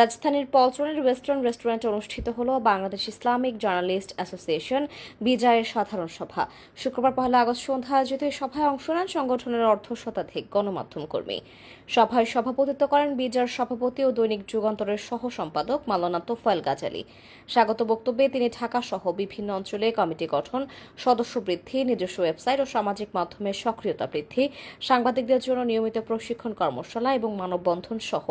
রাজধানীর পলচনের ওয়েস্টার্ন রেস্টুরেন্টে অনুষ্ঠিত হল বাংলাদেশ ইসলামিক জার্নালিস্ট অ্যাসোসিয়েশন বিজয়ের সাধারণ সভা। শুক্রবার পহেলা আগস্ট সন্ধ্যা আয়োজিত এই সভায় অংশ নেন সংগঠনের অর্ধ শতাধিক গণমাধ্যম কর্মী। সভায় সভাপতিত্ব করেন বিজয়ের সভাপতি ও দৈনিক যুগান্তরের সহ সম্পাদক মালানা তোফায়েল গাজালি। স্বাগত বক্তব্যে তিনি ঢাকা সহ বিভিন্ন অঞ্চলে কমিটি গঠন, সদস্য বৃদ্ধি, নিজস্ব ওয়েবসাইট ও সামাজিক মাধ্যমে সক্রিয়তা বৃদ্ধি, সাংবাদিকদের জন্য নিয়মিত প্রশিক্ষণ কর্মশালা এবং মানববন্ধন সহ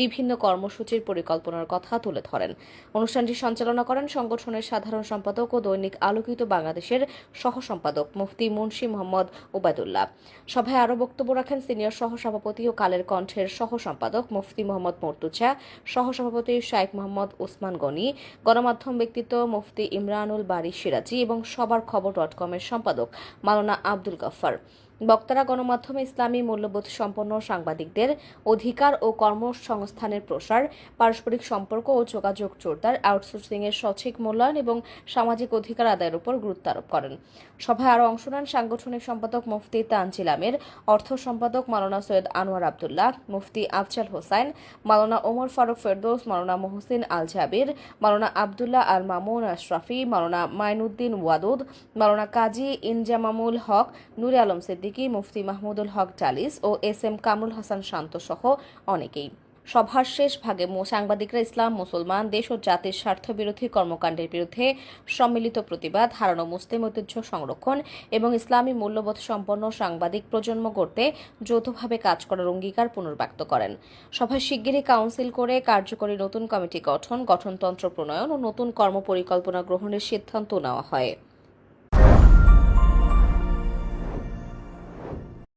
বিভিন্ন কর্মসূচির পরিকল্পনার কথা তুলে ধরেন। অনুষ্ঠানটি সঞ্চালনা করেন সংগঠনের সাধারণ সম্পাদক ও দৈনিক আলোকিত বাংলাদেশের সহ সম্পাদক মুফতি মুন্সি মোহাম্মদ ওবায়দুল্লাহ। সভায় আরও বক্তব্য রাখেন সিনিয়র সহ সভাপতি ও কালের কণ্ঠের সহ সম্পাদক মুফতি মোহাম্মদ মর্তুজা সহ সভাপতি শাইখ মোহাম্মদ ওসমান গনি, গণমাধ্যম ব্যক্তিত্ব মুফতি ইমরানুল বারি সিরাজি এবং সবার খবর ডট কমের সম্পাদক মাওলানা আব্দুল গফ্ফার। বক্তারা গণমাধ্যমে ইসলামী মূল্যবোধ সম্পন্ন সাংবাদিকদের অধিকার ও কর্মসংস্থানের প্রসার, পারস্পরিক সম্পর্ক ও যোগাযোগ জোরদার আউটসোর্সিং এর সঠিক মূল্যায়ন এবং সামাজিক অধিকার আদায়ের উপর গুরুত্ব আরোপ করেন। সভায় আরও অংশ নেন সাংগঠনিক সম্পাদক মুফতি তানজিল আমির, অর্থ সম্পাদক মালানা সৈয়দ আনোয়ার আবদুল্লাহ, মুফতি আফজাল হোসাইন মালানা ওমর ফারুক ফেরদৌস মালানা মোহসিন আল জাবির মালানা আবদুল্লাহ আল মামুন আশরাফি মালানা মাইনুদ্দিন ওয়াদুদ মালানা কাজী ইনজামামুল হক, নুরে আলম সিদ্দিকী মুফতি মাহমুদুল হক জালিস ও এস এম কামরুল হাসান শান্ত সহ অনেকেই। সভার শেষ ভাগে সাংবাদিকরা ইসলাম, মুসলমান, দেশ ও জাতির স্বার্থবিরোধী কর্মকাণ্ডের বিরুদ্ধে সম্মিলিত প্রতিবাদ, হারানো মুসলিম ঐতিহ্য সংরক্ষণ এবং ইসলামী মূল্যবোধ সম্পন্ন সাংবাদিক প্রজন্ম গড়তে যৌথভাবে কাজ করার অঙ্গীকার পুনর্ব্যক্ত করেন। সভায় শিগগিরই কাউন্সিল করে কার্যকরী নতুন কমিটি গঠন, গঠনতন্ত্র প্রণয়ন ও নতুন কর্মপরিকল্পনা গ্রহণের সিদ্ধান্ত নেওয়া হয়।